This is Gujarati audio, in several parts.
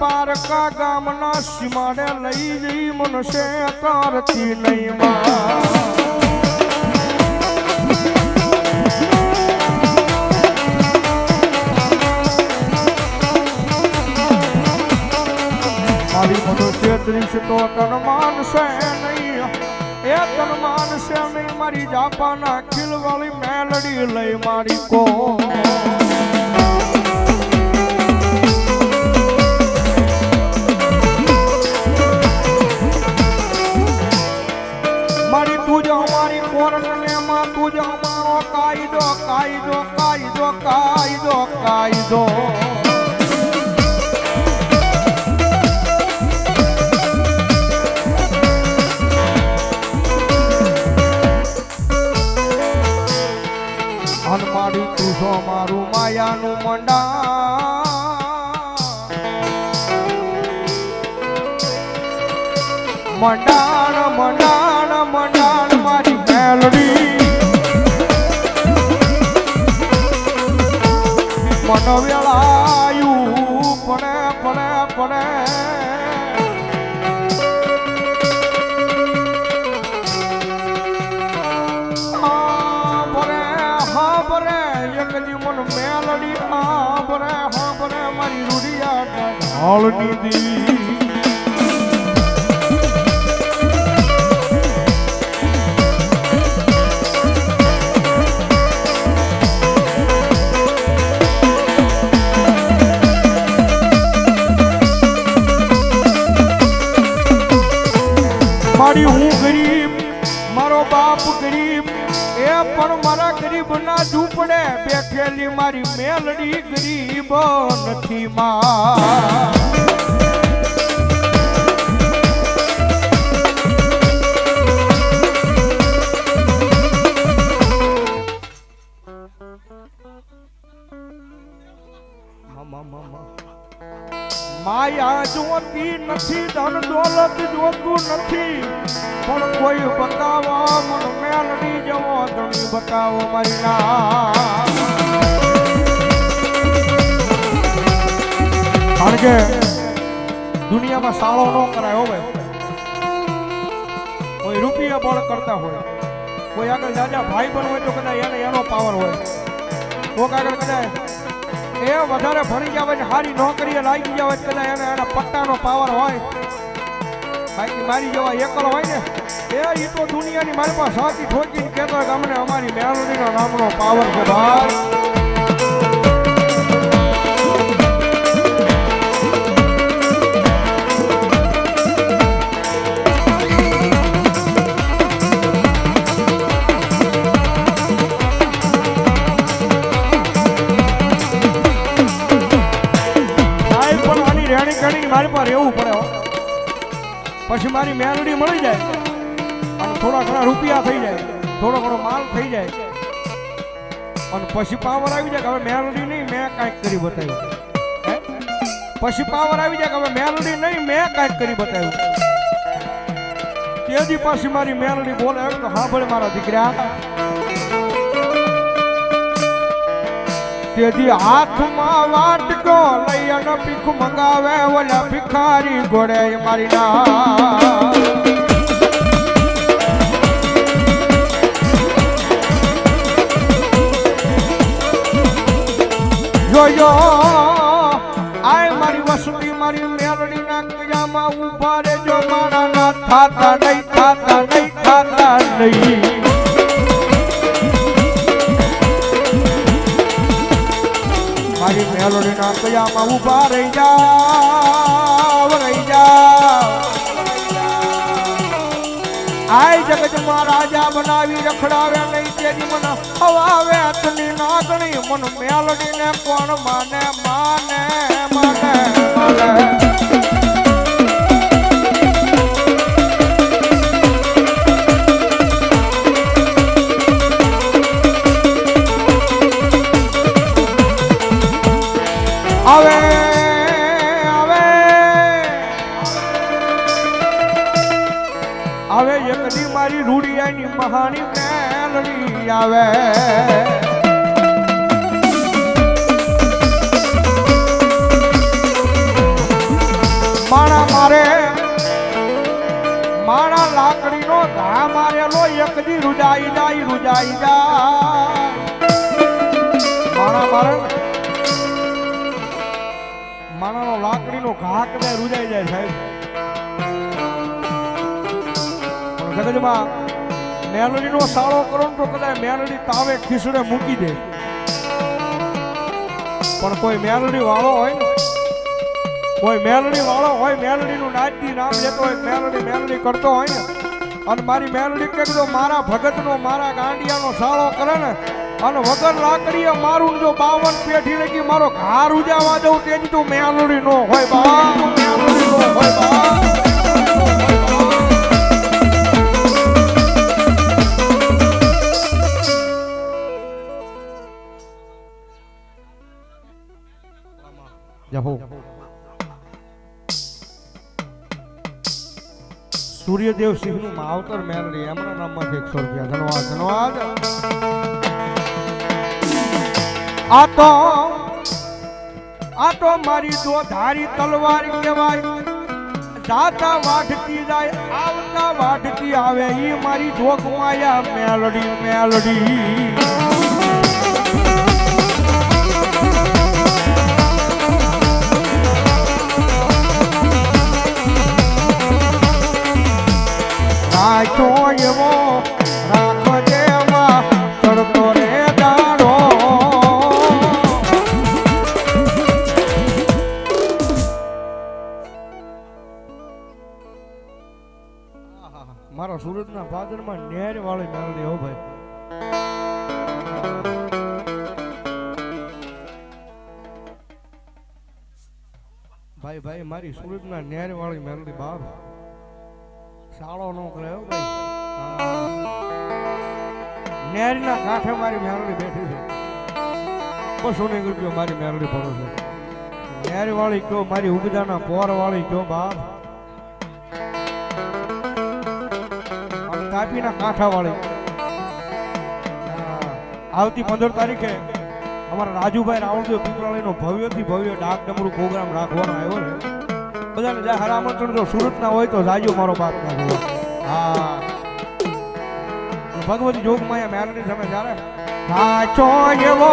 પારકા ગામના સીમાડે લઈ જઈ મનશે તારથી નહીં માં. મારી મનુષ્ય તો તન માનશે નહીં. એ તન માનશે નહીં. મારી જાપાના ખીલવાળી મેલડી લઈ મારી કો મંડાણ મંડાણ મંડાણ મારી મેલડી. મન વેળાયું પડે પડે પડે હા, ભરે હા, ભરે, એક દી મન મેલડી. હા, ભરે હા, ભરે, મારી રૂડિયા ઢાળની દી. ગરીબ ના ઝૂંપડે બેઠેલી મારી મેલડી ગરીબ નથી માં. કોઈ બતાવો, મન મેલડી જવો, ધણી બતાવો મારી ના કારણ કે દુનિયામાં સાળો ન કરાય હોય કોઈ રૂપિયા બળ કરતા હોય, કોઈ આગળ દાદા ભાઈ બન હોય તો કદાચ એને એનો પાવર હોય. કોક આગળ કદાચ એ વધારે ભણી ગયા હોય ને નોકરીએ લાગી ગયા હોય કદાચ એને એના પટ્ટાનો પાવર હોય. બાકી મારી જેવા એકલ હોય ને, એ તો દુનિયાની મારી પાસે સાચી ઠોકીને કહેતો અમારી મેલોડીનો નામનો પાવર છે ભાઈ. પછી મારી મેલડી મળી જાય અને થોડા ઘણા રૂપિયા થઈ જાય થોડો ઘણો માલ થઈ જાય અને પછી પાવર આવી જાય કે હવે મેલડી નહીં, મેં કાંઈક કરી બતાવ્યું. પછી પાવર આવી જાય કે હવે મેલડી નહીં, મેં કાંઈક કરી બતાવ્યું. તેથી પાછી મારી મેલડી બોલે, હા ભલે મારા દીકરા. તેથી હાથમાં વાટકો લઈ અને ભીખ મંગાવે ઓલા ભિખારી ઘોડે મારી ના જોયો આય મારી વસુલી મારી મેલડી ના કયામાં ઊભા રે જો મારા ના થાતા નહીં થાતા નહીં થાતા નહીં. મારી મેલોડી ના કયામાં ઊભા રહી જાવ રહી જાવ આય જગતમાં રાજા બનાવી રખડાવે નહીં તેની મને. હવાવે હાથની નાગણી, મન મેલડીને કોણ માને માને. આંગળી આવે માણા મારે માણા લાકડીનો ધા મારેલો એકદી રૂજાઈ જાય રૂજાઈ જાય માણા મારે માણાનો લાકડીનો ઘા કદાચ રૂજાઈ જાય સાહેબ. જગજમાં મેલડીનો સાળો કરો તો કદાચ મેલડી તાવે ખીસડે મૂકી દે. પણ કોઈ મેલડી વાળો હોય ને કોઈ મેલડી વાળો હોય, મેલડીનું નાચતી નામ લેતો હોય, મેલડી મેલડી કરતો હોય ને, અને મારી મેલડી કે જો મારા ભગતનો, મારા ગાંડિયાનો સાળો કરે ને, અને વગર લાકડીએ મારું જો બાવન પેઢી લગી મારો ઘાર ઉજાવા દઉં તેની તું મેલડી નો હોય બા મેલડી નો હોય બા. સૂર્યદેવ સિંહનું માવતર મેળવી એમના નામમાંથી એકસો રૂપિયા. ધન્યવાદ ધન્યવાદ. આ તો આ તો મારી દો ધારી તલવાર કહેવાય. જાતા વાઢતી જાય, આવતા વાઢતી આવે એ મારી જોગમાયા મેલડી મેલડી. મારા સુરતના ભાદરમાં નેર વાળી મેલડી હો ભાઈ. ભાઈ ભાઈ, મારી સુરતના નેર વાળી મેલડી બાપ. સાળો નો કરે ભાઈ. નેરના કાંઠે મારી મેલડી બેઠી છે. બસો ને રૂપિયો મારી મેલડી પડો છે. નેર વાળી કયો, મારી ઉગજાના પોર વાળી કયો બાપ. તાપીના કાંઠા વાળી આવતી પંદર તારીખે અમારા રાજુભાઈ રાવણદેવ પીપળાણીનો ભવ્યથી ભવ્ય ડાક ડમરું પ્રોગ્રામ રાખવાનો આવ્યો ને બધાને જાહેર આમંત્રણ. જો સુરતના હોય તો જાજો મારો બાપ ના હા. ભગવતી જોગ માયા મેલડી તમે જ્યારે નાચો એવો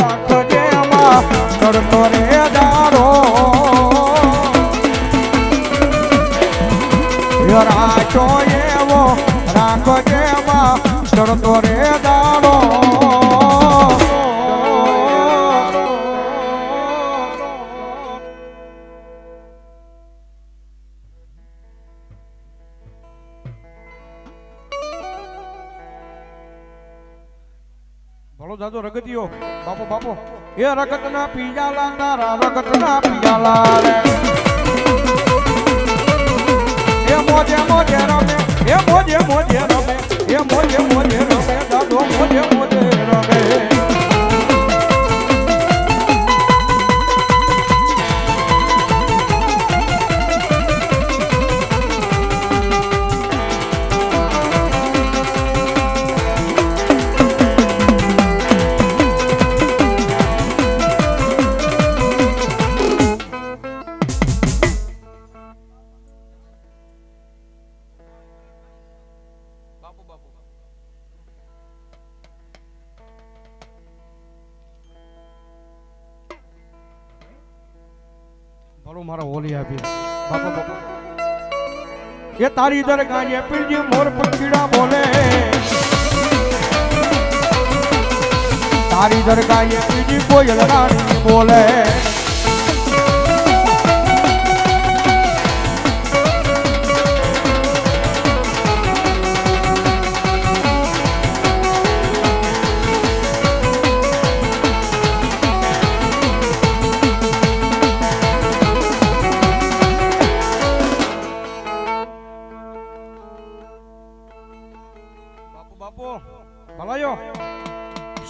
રાખજે માં કરતો રે દારો રાચો કરતો રે દારો ભલો દાદો રગતિયો. બાપો બાપો. એ રગત ના પીજાલા તારા રગત ના પીજાલા રે. એ મોજે મોજે રમે, એ મોજે મોજે રમે. મોજે મોજે રમે. ભલો મારા હોલી આપી. બાપા બાપા. એ તારી દર ગાજે પીરજી મોર પંખીડા બોલે. તારી દર ગાજે પીરજી કોયલ રાણી બોલે.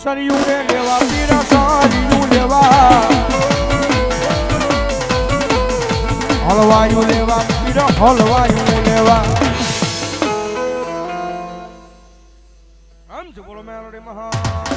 સરિયું ને લેવા પીરા સારિયું લેવા હલવાયું લેવા પીરા હલવાયું લેવા આમ જ બોલો મેલોડી મહા